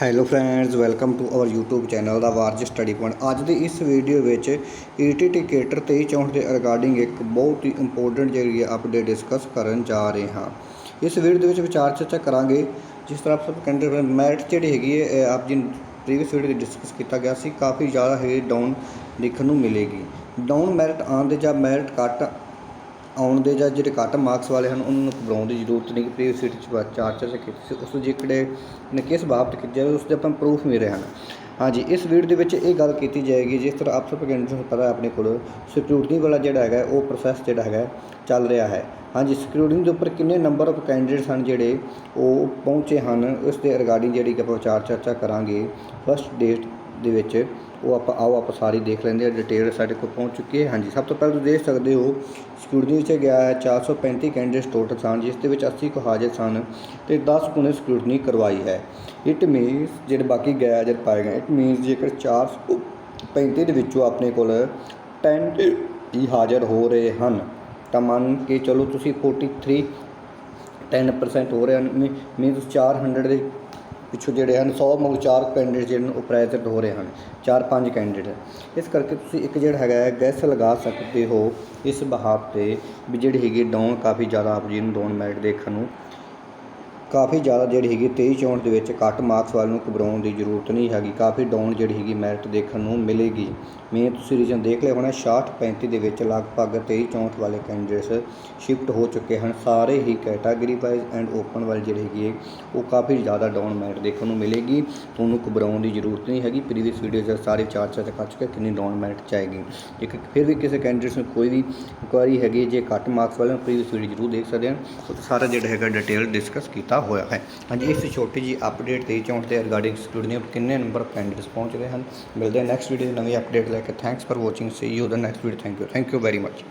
Hello friends welcome to our YouTube channel ਦਾ ਵਾਰਜ study point ਅੱਜ ਦੀ ਇਸ ਵੀਡੀਓ ਵਿੱਚ ETT ਕੇਟਰ 2364 ਦੇ ਰਿਗਾਰਡਿੰਗ ਇੱਕ ਬਹੁਤ ਹੀ ਇੰਪੋਰਟੈਂਟ ਜਿਹੜੀ ਹੈ ਅਪਡੇਟ ਡਿਸਕਸ ਕਰਨ ਜਾ ਰਹੇ ਹਾਂ। ਇਸ ਵੀਡੀਓ ਦੇ ਵਿੱਚ ਵਿਚਾਰ ਚਰਚਾ ਕਰਾਂਗੇ, ਜਿਸ ਤਰ੍ਹਾਂ ਆਪ ਸਭ ਕਹਿੰਦੇ ਮੈਰਿਟ ਜਿਹੜੀ ਹੈਗੀ ਹੈ ਆਪ ਜੀ ਪ੍ਰੀਵੀਅਸ ਵੀਡੀਓ ਵਿੱਚ ਡਿਸਕਸ ਕੀਤਾ ਗਿਆ ਸੀ, ਕਾਫੀ ਜ਼ਿਆਦਾ ਹੈ ਡਾਊਨ ਦੇਖਣ ਨੂੰ ਮਿਲੇਗੀ। ਡਾਊਨ ਮੈਰਿਟ ਆਉਣ ਦੇ ਜਾਂ ਮੈਰਿਟ ਘੱਟ ਆਉਣ ਦੇ ਜਾਂ ਜਿਹੜੇ ਘੱਟ ਮਾਰਕਸ ਵਾਲੇ ਹਨ, ਉਹਨਾਂ ਨੂੰ ਘਬਰਾਉਣ ਦੀ ਜ਼ਰੂਰਤ ਨਹੀਂ ਕਿ ਪ੍ਰੀਵੀਅਸ ਵੀਡੀਓ 'ਚ ਚਾਰ ਚਰਚਾ ਕੀਤੀ ਸੀ ਉਸ ਜਿਹੜੇ ਨੇ ਕਿਸ ਬਾਬਤ ਕੀਤੀ ਜਾਵੇ ਉਸ ਦੇ ਆਪਾਂ ਪ੍ਰੂਫ ਮਿਲੇ ਹਨ। ਹਾਂਜੀ, ਇਸ ਵੀਡੀਓ ਦੇ ਵਿੱਚ ਇਹ ਗੱਲ ਕੀਤੀ ਜਾਏਗੀ, ਜਿਸ ਤਰ੍ਹਾਂ ਆਪ ਸਭ ਕੈਂਡੀਡੇਟਸ ਨੂੰ ਪਤਾ ਆਪਣੇ ਕੋਲ ਸਿਕਿਉਰਿਟੀ ਵਾਲਾ ਜਿਹੜਾ ਹੈਗਾ, ਉਹ ਪ੍ਰੋਸੈਸ ਜਿਹੜਾ ਹੈਗਾ, ਚੱਲ ਰਿਹਾ ਹੈ। ਹਾਂਜੀ ਸਿਕਿਉਰਿਟੀ ਦੇ ਉੱਪਰ ਕਿੰਨੇ ਨੰਬਰ ਆਫ ਕੈਂਡੀਡੇਟਸ ਹਨ ਜਿਹੜੇ ਉਹ ਪਹੁੰਚੇ ਹਨ ਉਸ ਦੇ ਰਿਗਾਰਡਿੰਗ ਜਿਹੜੀ ਕਿ ਆਪਾਂ ਵਿਚਾਰ ਚਰਚਾ ਕਰਾਂਗੇ ਫਸਟ ਡੇਟ ਦੇ ਵਿੱਚ। ਉਹ ਆਪਾਂ, ਆਓ ਆਪਾਂ ਸਾਰੀ ਦੇਖ ਲੈਂਦੇ ਆ ਡਿਟੇਲ ਸਾਡੇ ਕੋਲ ਪਹੁੰਚ ਚੁੱਕੀ ਹੈ। ਹਾਂਜੀ, ਸਭ ਤੋਂ ਪਹਿਲਾਂ ਤੁਸੀਂ ਦੇਖ ਸਕਦੇ ਹੋ ਸਿਕਿਉਰਿਟੀ ਵਿੱਚ ਗਿਆ ਹੈ 435 ਕੈਂਡੀਡੇਟਸ ਟੋਟਲ ਸਨ, ਜਿਸ ਦੇ ਵਿੱਚ 80 ਕੁ ਹਾਜ਼ਰ ਸਨ ਤੇ 10 ਕੁ ਨੇ ਸਿਕਿਉਰਿਟੀ ਕਰਵਾਈ ਹੈ। ਇਟ ਮੀਨਸ ਜਿਹੜੇ ਬਾਕੀ ਗਏ ਹਾਜ਼ਰ ਪਾਏ ਗਏ ਇਟ ਮੀਨਸ ਜੇਕਰ 435 ਦੇ ਵਿੱਚੋਂ ਆਪਣੇ ਕੋਲ 10 ਹੀ ਹਾਜ਼ਰ ਹੋ ਰਹੇ ਹਨ, ਤਾਂ ਮੰਨ ਕੇ ਚਲੋ ਤੁਸੀਂ 43 10% ਹੋ ਰਹੇ ਹਨ ਮੀਨਸ 400 ਦੇ ਪਿੱਛੋਂ ਜਿਹੜੇ ਹਨ 100 ਮਗ ਚਾਰ ਕੈਂਡੀਡੇਟ ਜਿਹੜੇ ਨੇ ਉਹ ਪ੍ਰੈਜ਼ੈਂਟ ਹੋ ਰਹੇ ਹਨ, ਚਾਰ ਪੰਜ ਕੈਂਡੀਡੇਟ ਇਸ ਕਰਕੇ ਤੁਸੀਂ ਇੱਕ ਜਿਹੜਾ ਹੈਗਾ ਗੈਸ ਲਗਾ ਸਕਦੇ ਹੋ ਇਸ ਬਹਾਵ ਤੇ ਵੀ ਜਿਹੜੀ ਹੈਗੀ ਡਾਊਨ ਕਾਫੀ ਜ਼ਿਆਦਾ ਆਪ ਜੀ ਨੂੰ ਡਾਊਨ ਮੈਰਿਟ ਦੇਖਣ ਨੂੰ ਕਾਫੀ ਜ਼ਿਆਦਾ ਜਿਹੜੀ ਹੈਗੀ 23 ਚੌਂਟ ਦੇ ਵਿੱਚ ਘੱਟ ਮਾਰਕਸ ਵਾਲ ਨੂੰ ਘਬਰਾਉਣ ਦੀ ਜ਼ਰੂਰਤ ਨਹੀਂ ਹੈਗੀ, ਕਾਫੀ ਡਾਊਨ ਜਿਹੜੀ ਹੈਗੀ ਮੈਰਿਟ ਦੇਖਣ ਨੂੰ ਮਿਲੇਗੀ। ਮੇਨ ਤੁਸੀਂ ਰੀਜਨ ਦੇਖ ਲਿਆ ਹੋਣਾ 60 35 ਦੇ ਵਿੱਚ ਲਗਭਗ 23 ਚੌਂਟ ਵਾਲੇ ਕੈਂਡੀਡੇਟਸ ਸ਼ਿਫਟ ਹੋ ਚੁੱਕੇ ਹਨ। ਸਾਰੇ ਹੀ ਕੈਟਾਗਰੀ ਵਾਈਜ਼ ਐਂਡ ਓਪਨ ਵਾਲੀ ਜਿਹੜੀ ਹੈਗੀ ਹੈ ਉਹ ਕਾਫੀ ਜ਼ਿਆਦਾ ਡਾਊਨ ਮੈਰਿਟ ਦੇਖਣ ਨੂੰ ਮਿਲੇਗੀ। ਤੁਹਾਨੂੰ ਘਬਰਾਉਣ ਦੀ ਜ਼ਰੂਰਤ ਨਹੀਂ ਹੈਗੀ। ਪ੍ਰੀਵੀਅਸ ਵੀਡੀਓ 'ਚ ਸਾਰੇ ਚਾਰ ਚਾਰ ਕਰ ਚੁੱਕੇ ਕਿੰਨੀ ਡਾਊਨ ਮੈਰਿਟ ਚਾਹੀਗੀ ਇੱਕ ਫਿਰ ਵੀ ਕਿਸੇ ਕੈਂਡੀਡੇਟਸ ਨੂੰ ਕੋਈ ਵੀ ਇਨਕੁਆਰੀ ਹੈਗੀ ਜੇ ਘੱਟ ਮਾਰਕਸ ਵਾਲੇ ਨੂੰ ਪ੍ਰੀਵੀਅਸ ਵੀਡੀਓ ਜ਼ਰੂਰ ਦੇਖ ਸਕਦੇ ਹਨ। ਉਹ ਸਾਰਾ ਜਿਹੜਾ ਹੈਗਾ ਡਿਟੇਲ ਡਿਸਕਸ ਕੀਤਾ। ਹੋਇਆ ਹੈ। ਹਾਂਜੀ, ਇਸ ਛੋਟੀ ਜੀ ਅਪਡੇਟ ਤੇ ਚੌਂਟ ਦੇ ਰਿਗਾਰਡਿੰਗ ਸਟੂਡੈਂਟ ਕਿੰਨੇ ਨੰਬਰ ਕੈਂਡੀਡੇਟਸ ਪਹੁੰਚ ਰਹੇ ਹਨ। ਮਿਲਦੇ ਨੈਕਸਟ ਵੀਡੀਓ ਨਵੀਂ ਅਪਡੇਟ ਲੈ ਕੇ। Thanks for watching see you the next video thank you thank you very much